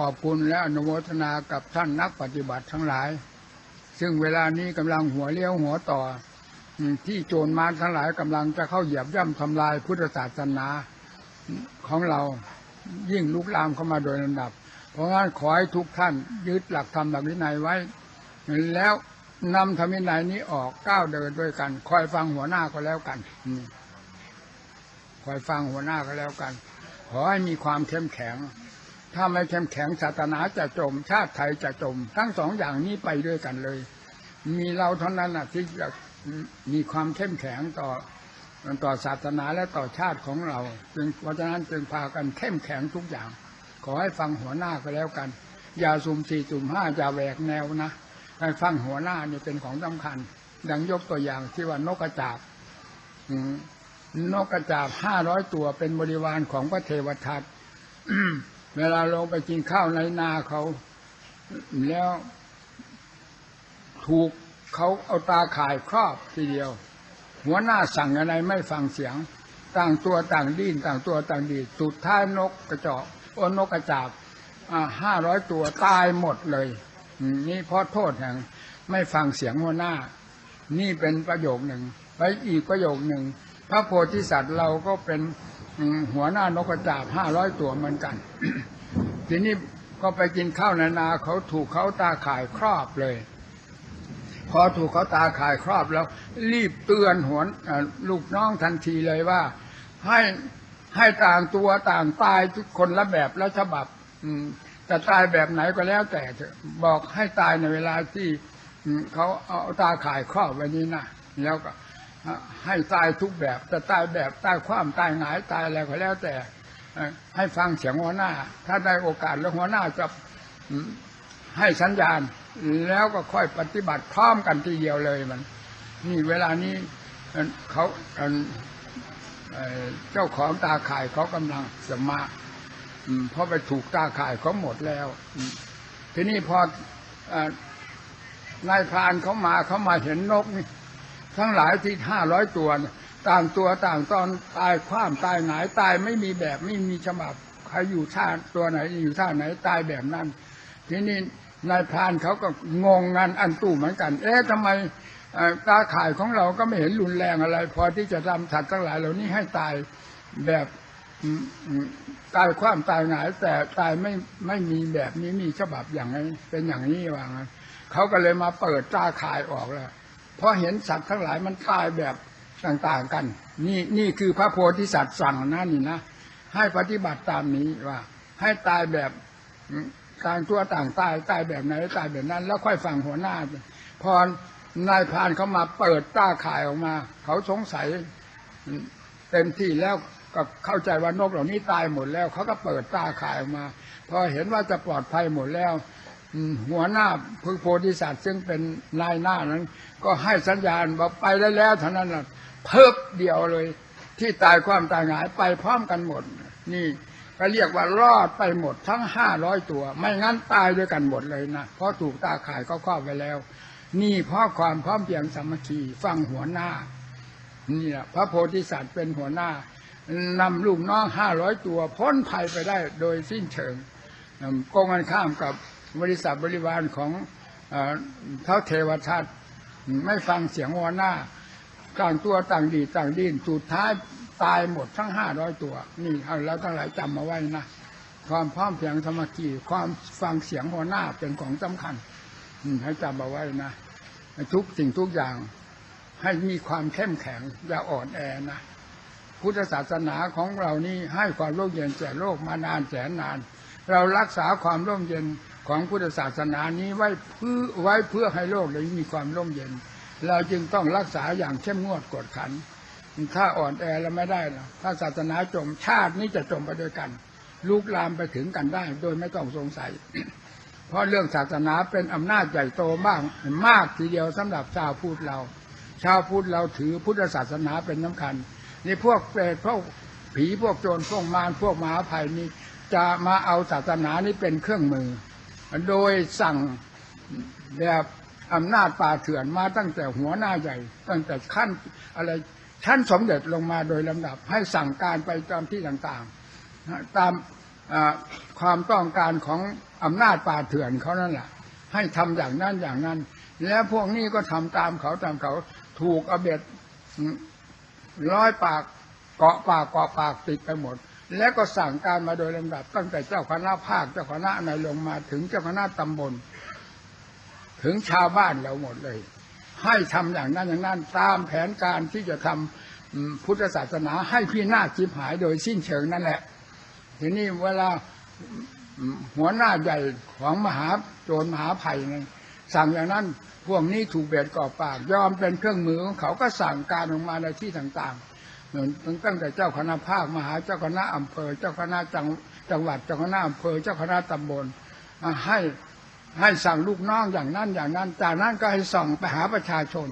ขอบคุณและอนุโมทนากับท่านนักปฏิบัติทั้งหลาย ซึ่งเวลานี้กำลังหัวเลี้ยวหัวต่อ ที่โจรมารทั้งหลายกำลังจะเข้าเหยียบย่ำทำลายพุทธศาสนาของเรายิ่งลุกลามเข้ามาโดยลำดับ เพราะงั้นขอให้ทุกท่านยึดหลักธรรมหลักวินัยไว้ แล้วนำธรรมวินัยนี้ออกก้าวเดินด้วยกัน คอยฟังหัวหน้าก็แล้วกันคอยฟังหัวหน้าก็แล้วกัน ขอให้มีความเข้มแข็ง ถ้าไม่เข้มแข็งศาสนาจะจม ชาติไทยจะจม ทั้งสองอย่างนี้ไปด้วยกันเลย มีเราเท่านั้นนะที่จะมีความเข้มแข็งต่อต่อศาสนาและต่อชาติของเรา จึงเพราะฉะนั้นจึงพากันเข้มแข็งทุกอย่าง ขอให้ฟังหัวหน้าก็แล้วกัน อย่าสุ่มสี่สุ่มห้าอย่าแหวกแนวนะให้ฟังหัวหน้านี่เป็นของสำคัญ ดังยกตัวอย่างที่ว่านกกระจาบนกกระจาบห้าร้อยตัวเป็นบริวารของพระเทวทัต เวลาลงไปกินข้าวในนาเขา แล้วถูกเขาเอาตาข่ายครอบทีเดียว หัวหน้าสั่งอะไรไม่ฟังเสียง ต่างตัวต่างดิ้นต่างตัวต่างดีสุดท้ายนกกระจอกอนกกระจาบห้าร้อยตัวตายหมดเลย นี่เพราะโทษแห่งไม่ฟังเสียงหัวหน้า นี่เป็นประโยคหนึ่งไปอีกประโยคหนึ่ง พระโพธิสัตว์เราก็เป็น หัวหน้านกกระจาบห้าร้อยตัวเหมือนกัน ทีนี้ก็ไปกินข้าวนานาเขาถูกเขาตาข่ายครอบเลย พอถูกเขาตาข่ายครอบแล้ว รีบเตือนหัวลูกน้องทันทีเลยว่า ให้ให้ต่างตัวต่างตายทุกคนละแบบละฉบับจะตายแบบไหนก็แล้วแต่บอกให้ตายในเวลาที่เขาเอาตาข่ายครอบไว้นี้นะแล้วก็ ให้ตายทุกแบบจะตายแบบตายความตายหงายตายอะไรก็แล้วแต่ให้ฟังเสียงหัวหน้า ถ้าได้โอกาสแล้วหัวหน้าจะให้สัญญาณ แล้วก็ค่อยปฏิบัติพร้อมกันทีเดียวเลยมัน นี่เวลานี้เขาเจ้าของตาข่ายเขากำลังจะมาเพราะไปถูกตาข่ายเขาหมดแล้วทีนี้พอเอ่อนายพรานเขามาเขามาเห็นนกนี่ ทั้งหลายที่ห้าร้อยตัวต่างตัวต่างตอนตายคว้ามตายหงายตายไม่มีแบบไม่มีฉบับใครอยู่ท่าตัวไหนอยู่ท่าไหนตายแบบนั้น ทีนี้นายพรานเขาก็งงงานอันตู้เหมือนกัน เอ๊ะทำไมตาข่ายของเราก็ไม่เห็นรุนแรงอะไร พอที่จะทำสัตว์ทั้งหลายเหล่านี้ให้ตายแบบตายความตายหงายแต่ตายไม่ไม่มีแบบนี้มีฉบับอย่างนี้เป็นอย่างนี้ว่างั้นเขาก็เลยมาเปิดตาข่ายออกแล้ว เพราะเห็นสัตว์ทั้งหลายมันตายแบบต่างๆกัน นี่นี่คือพระโพธิสัตว์สั่งนะนี่นะให้ปฏิบัติตามนี้ว่า ให้ตายแบบต่างตัวต่างตายตายแบบไหนตายแบบนั้น แล้วค่อยฟังหัวหน้า พอนายพานเขามาเปิดต้าข่ายออกมา เขาสงสัยเต็มที่แล้วก็เข้าใจว่านกเหล่านี้ตายหมดแล้วเขาก็เปิดต้าข่ายออกมา พอเห็นว่าจะปลอดภัยหมดแล้ว หัวหน้าพึกโพธิสัตว์ซึ่งเป็นนายหน้านั้น ก็ให้สัญญาณว่าไปได้แล้วเท่านั้นแหละเพิบเดียวเลย ที่ตายความตายหงายไปพร้อมกันหมด นี่ก็เรียกว่ารอดไปหมดทั้งห้าร้อยตัว ไม่งั้นตายด้วยกันหมดเลยนะเพราะถูกตาข่ายเขาครอบไว้แล้ว นี่เพราะความพร้อมเพียงสามัคคีฟังหัวหน้านี่แหละพระโพธิสัตว์เป็นหัวหน้านำลูกน้องห้าร้อยตัว พ้นภัยไปได้โดยสิ้นเชิงอืมกงกันข้ามกับ บริษัทบริวารของเอ่อเท้าเทวทัตไม่ฟังเสียงหัวหน้าต่างตัวต่างดีต่างดินสุดท้ายตายหมดทั้งห้าร้อยตัว นี่เอาแล้วทั้งหลายจำมาไว้นะความพร้อมเพียงสามัคคีความฟังเสียงหัวหน้าเป็นของสำคัญให้จำมาไว้นะทุกสิ่งทุกอย่างให้มีความเข้มแข็งอย่าอ่อนแอนะพุทธศาสนาของเรานี่ให้ความร่มเย็นแก่โลกมานานแสนนาน เรารักษาความร่มเย็น ของพุทธศาสนานี้ไว้เพื่อไว้เพื่อให้โลกเลยมีความร่มเย็น เราจึงต้องรักษาอย่างเข้มงวดกดขัน ถ้าอ่อนแอแล้วไม่ได้นะถ้าศาสนาจมชาตินี้จะจมไปด้วยกันลุกลามไปถึงกันได้ โดยไม่ต้องสงสัย เพราะเรื่องศาสนาเป็นอำนาจใหญ่โตมากมากทีเดียวสำหรับชาวพุทธเรา ชาวพุทธเราถือพุทธศาสนาเป็นสำคัญนี่พวกเปรตพวกผีพวกโจรพวกมารพวกมหาภัยนี่จะมาเอาศาสนานี้เป็นเครื่องมือ โดยสั่งแบบอำนาจป่าเถื่อนมาตั้งแต่หัวหน้าใหญ่ ตั้งแต่ขั้นอะไรชั้นสมเด็จลงมาโดยลำดับ ให้สั่งการไปตามที่ต่างๆ ตามความต้องการของอำนาจป่าเถื่อนเขานั่นแหละให้ทำอย่างนั้นอย่างนั้น แล้วพวกนี้ก็ทำตามเขาตามเขาถูกอเบ็ดร้อยปากเกาะปากเกาะปากติดไปหมด แล้วก็สั่งการมาโดยลำดับ ตั้งแต่เจ้าคณะภาคเจ้าคณะในลงมาถึงเจ้าคณะตำบล ถึงชาวบ้านเราหมดเลย ให้ทำอย่างนั้นอย่างนั้นตามแผนการที่จะทำอืมพุทธศาสนาให้พี่นาจิบหายโดยสิ้นเชิงนั่นแหละ ทีนี้เวลาหัวหน้าใหญ่ของมหาโจรมหาภัยสั่งอย่างนั้นพวกนี้ถูกเบียดกอบปากยอมเป็นเครื่องมือของเขาก็สั่งการออกมาในที่ต่างๆ ตั้งแต่เจ้าคณะภาคมหาเจ้าคณะอำเภอ เจ้าคณะจังจังหวัดเจ้าคณะอำเภอ เจ้าคณะตำบลให้ให้สั่งลูกน้องอย่างนั้นอย่างนั้น จากนั้นก็ให้ส่งไปหาประชาชน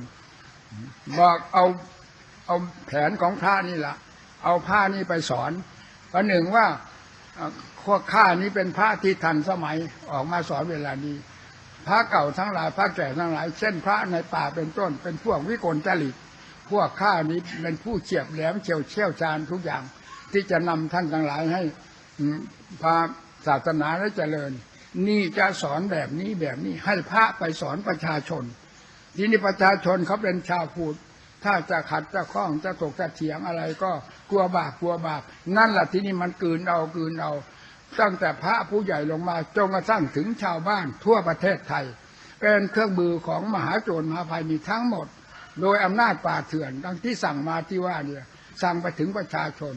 บอกเอาเอาแผนของพระนี่แหละเอาผ้านี่ไปสอนประหนึ่งว่าเอ่อข้านี้เป็นพระที่ทันสมัยออกมาสอนเวลานี้ พระเก่าทั้งหลายพระแก่ทั้งหลาย เช่นพระในป่าเป็นต้น เป็นพวกวิกลจริต พวกข้านี้เป็นผู้เฉียบแหลมเฉียวเชี่ยวชาญทุกอย่าง ที่จะนำท่านทั้งหลายให้พาศาสนาได้เจริญ นี่จะสอนแบบนี้แบบนี้ให้พระไปสอนประชาชน ทีนี้ประชาชนเขาเป็นชาวพุทธถ้าจะขัดจะข้องจะตกจะเถียงอะไรก็กลัวบาปกลัวบาปนั่นแหละที่นี่มันกืนเอากืนเอาตั้งแต่พระผู้ใหญ่ลงมาจนกระทั่งถึงชาวบ้านทั่วประเทศไทย เป็นเครื่องมือของมหาโจรมหาภัยมีทั้งหมด โดยอำนาจป่าเถื่อนดังที่สั่งมาที่ว่าเนี่ย สั่งไปถึงประชาชน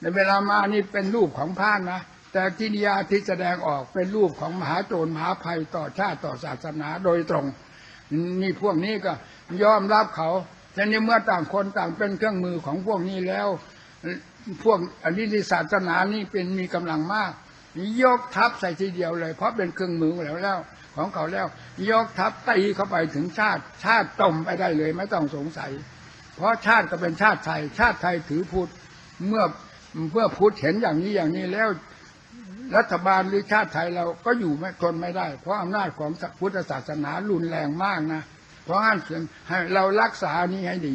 ในเวลามานี่เป็นรูปของพระนะแต่กิริยาที่แสดงออกเป็นรูปของมหาโจรมหาภัยต่อชาติต่อศาสนาโดยตรง นี่พวกนี้ก็ยอมรับเขาทีนี้เมื่อต่างคนต่างเป็นเครื่องมือของพวกนี้แล้ว พวกอันนี้ศาสนานี่เป็นมีกำลังมาก ยกทัพใส่ทีเดียวเลย เพราะเป็นเครื่องมือแล้วแล้ว ของเขาแล้ว ยกทัพตีเข้าไปถึงชาติ ชาติจมไปได้เลย ไม่ต้องสงสัย เพราะชาติก็เป็นชาติไทย ชาติไทยถือพุทธเมื่อเมื่อพุทธเห็นอย่างนี้อย่างนี้แล้วรัฐบาลหรือชาติไทยเราก็อยู่ไม่ทนไม่ได้ เพราะอำนาจของพุทธศาสนารุนแรงมากนะเพราะฉะนั้นให้เรารักษานี้ให้ดี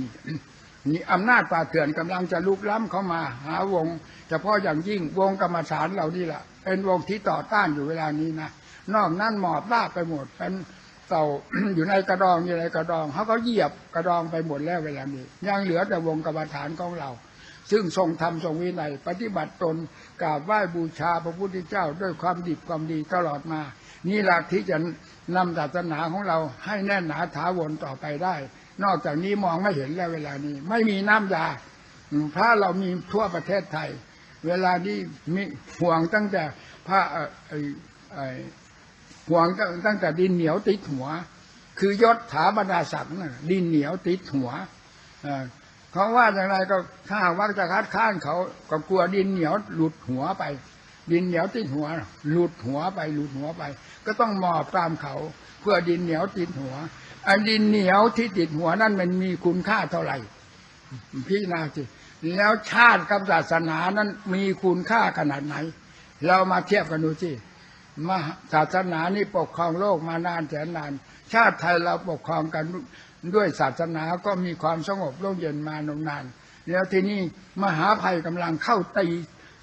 นี่อำนาจป่าเถื่อนกำลังจะลุกล้ำเข้ามา หาวงเฉพาะอย่างยิ่งวงกรรมฐานเรานี่แหละเป็นวงที่ต่อต้านอยู่เวลานี้นะ นอกนั้นหมอบราบไปหมดเป็นเต่าอยู่ในกระดองอยู่ในกระดองเขาก็เหยียบกระดองไปหมดแล้วเวลานี้ยังเหลือแต่วงกรรมฐานของเรา ซึ่งทรงธรรมทรงวินัยปฏิบัติตนกราบไหว้บูชาพระพุทธเจ้าด้วยความดีความดีตลอดมา นี่หลักที่จะนำศาสนาของเราให้แน่นหนาถาวรต่อไปได้ นอกจากนี้มองไม่เห็นแล้วเวลานี้ ไม่มีน้ำยาพระเรามีทั่วประเทศไทย เวลานี้มีห่วงตั้งแต่พระ ห่วงตั้งตั้งแต่ดินเหนียวติดหัว คือยศถาบรรดาศักดิ์นะดินเหนียวติดหัวเขาว่าอย่างไรก็ถ้าหากว่าจะคัดค้านเขาก็กลัวดินเหนียวหลุดหัวไป ดินเหนียวติดหัว หลุดหัวไปหลุดหัวไป ก็ต้องหมอบตามเขา เพื่อดินเหนียวติดหัวอันดินเหนียวที่ติดหัวนั่นมันมีคุณค่าเท่าไหร่พี่นาสิแล้วชาติกับศาสนานั้นมีคุณค่าขนาดไหน เรามาเทียบกันดูสิ มาศาสนานี่ปกครองโลกมานานแสนนาน ชาติไทยเราปกครองกันด้วยศาสนาก็มีความสงบร่มเย็นมานมนาน แล้วทีนี้มหาภัยกำลังเข้าตี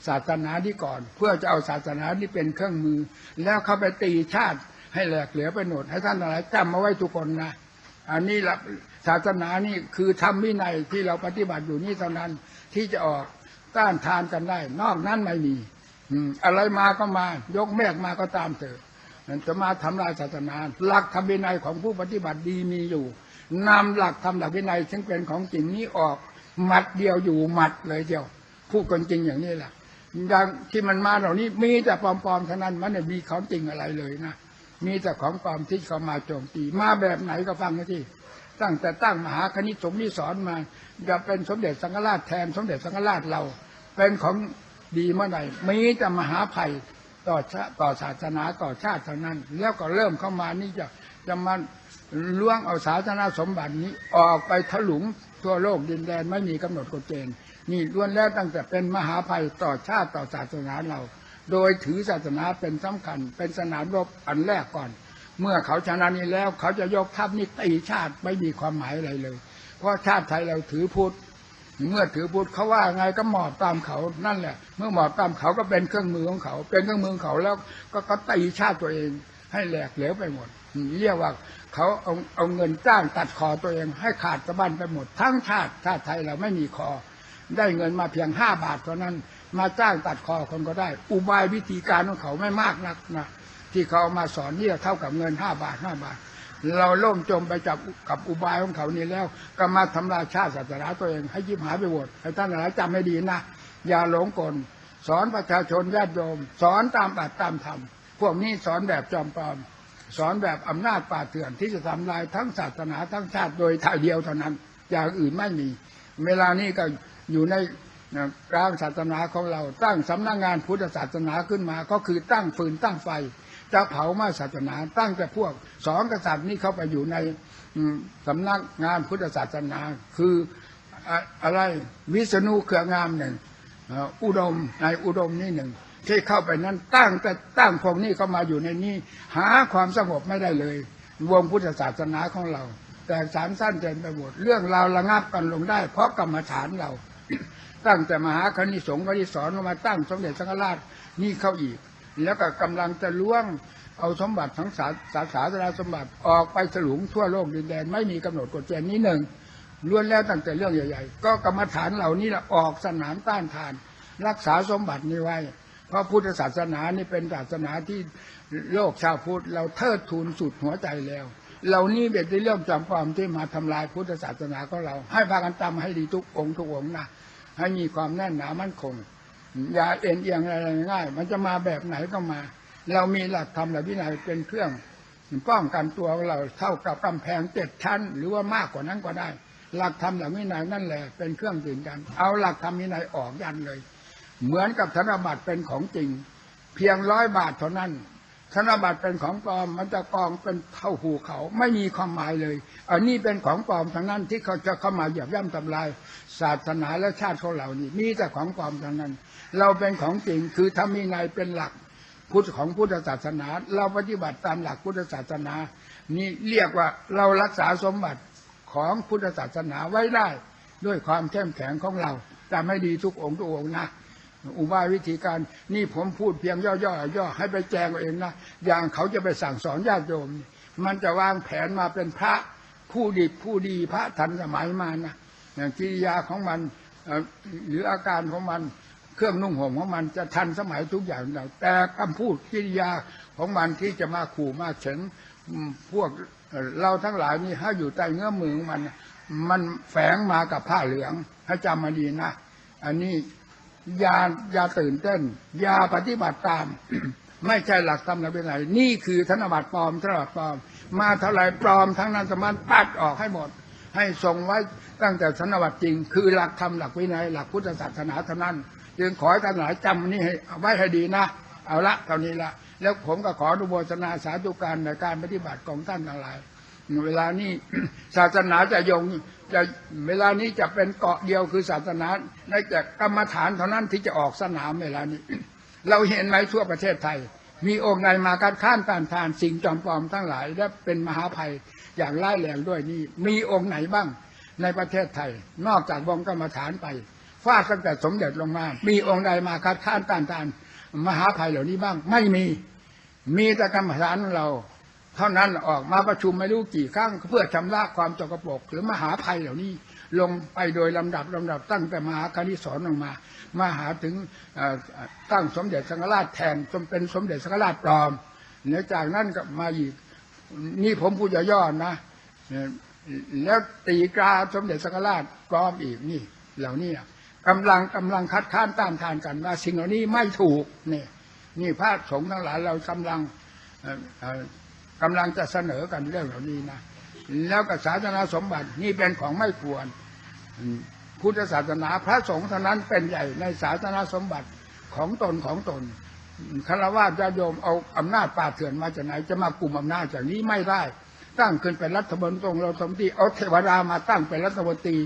ศาสนานี้ก่อน เพื่อจะเอาศาสนานี้เป็นเครื่องมือ แล้วเข้าไปตีชาติให้แหลกเหลือไปหมดให้ท่านอะไรจำมาไว้ทุกคนนะอันนี้ละศาสนานี่คือธรรมวินัยที่เราปฏิบัติอยู่นี่เท่านั้นที่จะออกต้านทานกันได้ นอกนั้นไม่มี อะไรมาก็มา ยกแมกมาก็ตามเถอะมันจะมาทำลายศาสนาหลักธรรมวินัยของผู้ปฏิบัติดีมีอยู่นำหลักธรรมหลักวินัยซึ่งเป็นของจริงนี้ออกหมัดเดียวอยู่หมัดเลยเดียวพูดกันจริงอย่างนี้แหละอย่างที่มันมาเหล่านี้มีแต่ปลอมๆเท่านั้นมันไม่มีของจริงอะไรเลยนะมีแต่ของปลอมที่เขามาโจมตีมาแบบไหนก็ฟังนะที่ตั้งแต่ตั้งมหาคณิตสมนิสอนมาจะเป็นสมเด็จสังฆราชแทนสมเด็จสังฆราชเรา เป็นของ ดีเมื่อไหร่มีแต่มหาภัยต่อชาต่อศาสนาต่อชาติเท่านั้น แล้วก็เริ่มเข้ามานี่จะจะมาล่วงเอาศาสนาสมบัตินี้ออกไปถลุงทั่วโลกดินแดนไม่มีกำหนดกฎเกณฑ์นี่ล้วนแล้วตั้งแต่เป็นมหาภัยต่อชาติต่อศาสนาเรา โดยถือศาสนาเป็นสำคัญ เป็นสนามรบอันแรกก่อน เมื่อเขาชนะนี้แล้วเขาจะยกทัพนี่ตีชาติไม่มีความหมายอะไรเลย เพราะชาติไทยเราถือพุทธ เมื่อถือพุทธเขาว่าไงก็หมอบตามเขานั่นแหละ เมื่อหมอบตามเขาก็เป็นเครื่องมือของเขา เป็นเครื่องมือของเขาแล้วก็ก็ตีชาติตัวเองให้แหลกเหลวไปหมดเรียกว่าเขาเอาเอาเงินจ้างตัดคอตัวเอง ให้ขาดสะบั้นไปหมด ทั้งชาติชาติไทยเราไม่มีคอ ได้เงินมาเพียงห้าบาทเท่านั้น มาจ้างตัดคอคนก็ได้ อุบายวิธีการของเขาไม่มากนักนะที่เขาเอามาสอนเนี่ยเท่ากับเงินห้าบาทห้าบาท เราล่มจมไปจับกับอุบายของเขานี่แล้ว ก็มาทำลายชาติศาสนาตัวเอง ให้ยิบหายไปหมดให้ท่านหลายจำให้ดีนะอย่าหลงกลสอนประชาชนญาติโยม สอนตามอัตตามธรรมพวกนี้สอนแบบจอมปลอม สอนแบบอำนาจป่าเถื่อนที่จะทำลายทั้งศาสนาทั้งชาติโดยถ่ายเดียวเท่านั้น อย่างอื่นไม่มี เวลานี้ก็อยู่ในกลางศาสนาของเราตั้งสำนักงานพุทธศาสนาขึ้นมาก็คือตั้งฟืนตั้งไฟ จะเผามาศาสนา ตั้งแต่พวกสองกษัตริย์นี้เข้าไปอยู่ในสำนักงานพุทธศาสนา คืออะอะไรวิษณุเครืองามหนึ่งอุดมในอุดมนี่หนึ่งที่เข้าไปนั้นตั้งแต่ตั้งพวกนี้เข้ามาอยู่ในนี้หาความสงบไม่ได้เลย วงพุทธศาสนาของเรา แต่สารสั้นเจนไปหมดเรื่องราวระงับกันลงได้ เพราะกรรมฐานเรา ตั้งแต่มหาคณิสงฆ์ก็ที่สอนมาตั้งสมเด็จสังฆราชนี่เข้าอีก แล้วก็กำลังจะล้วงเอาสมบัติทั้งสาสาสาสาสมบัติออกไปฉลุงทั่วโลกดินแดน ไม่มีกำหนดกฎเกณฑ์นี้หนึ่งล้วนแล้วตั้งแต่เรื่องใหญ่ ๆ ก็กรรมฐานเหล่านี้ละออกสนามต้านทาน รักษาสมบัตินี้ไว้ เพราะพุทธศาสนานี่เป็นศาสนาที่โลกชาวพุทธเราเทิดทูนสุดหัวใจแล้ว เหล่านี้เป็นเรื่องจำความที่มาทำลายพุทธศาสนาของเรา ให้พากันจำให้ดีทุกองค์ทุกองค์นะให้มีความแน่นหนามั่นคง ยาเอ็นเอียงอะไรง่าย มันจะมาแบบไหนก็มา เรามีหลักธรรมหลักวินัยเป็นเครื่องป้องกันตัวของเราเท่ากับกำแพงเจ็ดชั้น หรือว่ามากกว่านั้นก็ได้ หลักธรรมหลักวินัยนั่นแหละเป็นเครื่องยืนยัน เอาหลักธรรมวินัยออกยันเลย เหมือนกับธนบัตรเป็นของจริง เพียงร้อยบาทเท่านั้น ธนบัตรเป็นของปลอมมันจะกองเป็นเท่าหูเขา ไม่มีความหมายเลยอันนี้เป็นของปลอมทั้งนั้นที่เขาจะเข้ามาเหยียบย่ำทำลายศาสนาและชาติของเรานี่มีแต่ของปลอมทั้งนั้น เราเป็นของจริงคือธรรมีในยเป็นหลักพุทธของพุทธศาสนา เราปฏิบัติตามหลักพุทธศาสนา นี่เรียกว่าเรารักษาสมบัติของพุทธศาสนาไว้ได้ ด้วยความเข้มแข็งของเราจำให้ดีทุกองค์ทุกองค์นะ อุบายวิธีการนี่ผมพูดเพียงย่อๆย่อให้ไปแจงเอาเองนะอย่างเขาจะไปสั่งสอนญาติโยมนี่มันจะวางแผนมาเป็นพระผู้ดีผู้ดีพระทันสมัยมานะอย่างกิริยาของมันหรืออาการของมันเครื่องนุ่งห่มของมันจะทันสมัยทุกอย่างเราแต่คำพูดกิริยาของมันที่จะมาขู่มาเฉิงพวกเอ่อเราทั้งหลายนี่ถ้าอยู่ใต้เงื้อมือของมัน มันแฝงมากับผ้าเหลืองให้จำมาดีนะ อันนี้ อย่าอย่าตื่นเต้น อย่าปฏิบัติตาม ไม่ใช่หลักธรรมหลักวินัยนี่คือธนบัตรปลอมธนบัตรปลอม มาเท่าไหรปลอมทั้งนั้นสมานตัดออกให้หมด ให้ทรงไว้ตั้งแต่ธนบัตรจริง คือหลักธรรมหลักวินัยหลักพุทธศาสนาเท่านั้นจึงขอให้ท่านหลายจำนี่ให้ไว้ให้ดีนะ เอาละเท่านี้ละแล้วผมก็ขออนุโมทนาสาธุการในการปฏิบัติของท่านทั้งหลาย เวลานี้ศาสนาจะยงจะเวลานี้จะเป็นเกาะเดียวคือศาสนาในแต่กรรมฐานเท่านั้นที่จะออกสนามเวลานี้ เราเห็นไหมทั่วประเทศไทย มีองค์ใดมาคัดค้านต้านทานสิ่งจอมปลอมทั้งหลาย และเป็นมหาภัยอย่างร้ายแรงด้วยนี่มีองค์ไหนบ้างในประเทศไทย นอกจากวงกรรมฐานไปฟาดตั้งแต่สมเด็จลงมา มีองค์ใดมาคัดค้านต้านทานมหาภัยเหล่านี้บ้าง ไม่มี มีแต่กรรมฐานเรา เท่านั้นออกมาประชุมไม่รู้กี่ครั้งเพื่อชำระความจกปรกหรือมหาภัยเหล่านี้ลงไปโดยลำดับลำดับตั้งแต่มหาคณิสอนลงมา มาหาถึงตั้งสมเด็จสังฆราชแทนจนเป็นสมเด็จสังฆราชปลอมเนื่องจากนั้นก็มาอีกนี่ผมพูดย่อๆนะ แล้วตีกราสมเด็จสังฆราชปลอมอีกนี่ เหล่านี้กำลังกำลังคัดค้านต้านทานกันว่าสิ่งเหล่านี้ไม่ถูกนี่นี่พระสงฆ์ทั้งหลายเรากำลังอ กำลังจะเสนอกันเรื่องเหล่านี้นะแล้วก็ศาสนาสมบัตินี่เป็นของไม่ควรพุทธศาสนาพระสงฆ์เท่านั้นเป็นใหญ่ในศาสนาสมบัติของตนของตนคารวะญาโยมเอาอำนาจป่าเถื่อนมาจากไหนจะมากลุ่มอำนาจจากนี้ไม่ได้ ตั้งขึ้นเป็นรัฐมนตรีเราสมตรีเอาเทวดามาตั้งเป็นรัฐมนตรี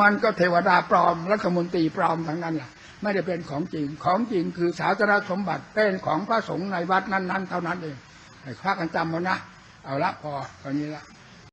มันก็เทวดาปลอม รัฐมนตรีปลอมทั้งนั้นแหละไม่ได้เป็นของจริงของจริงคือศาสนาสมบัติเป็นของพระสงฆ์ในวัดนั้น ๆ เท่านั้นเอง ให้พากันจำมันนะ เอาละพอตอนนี้ละ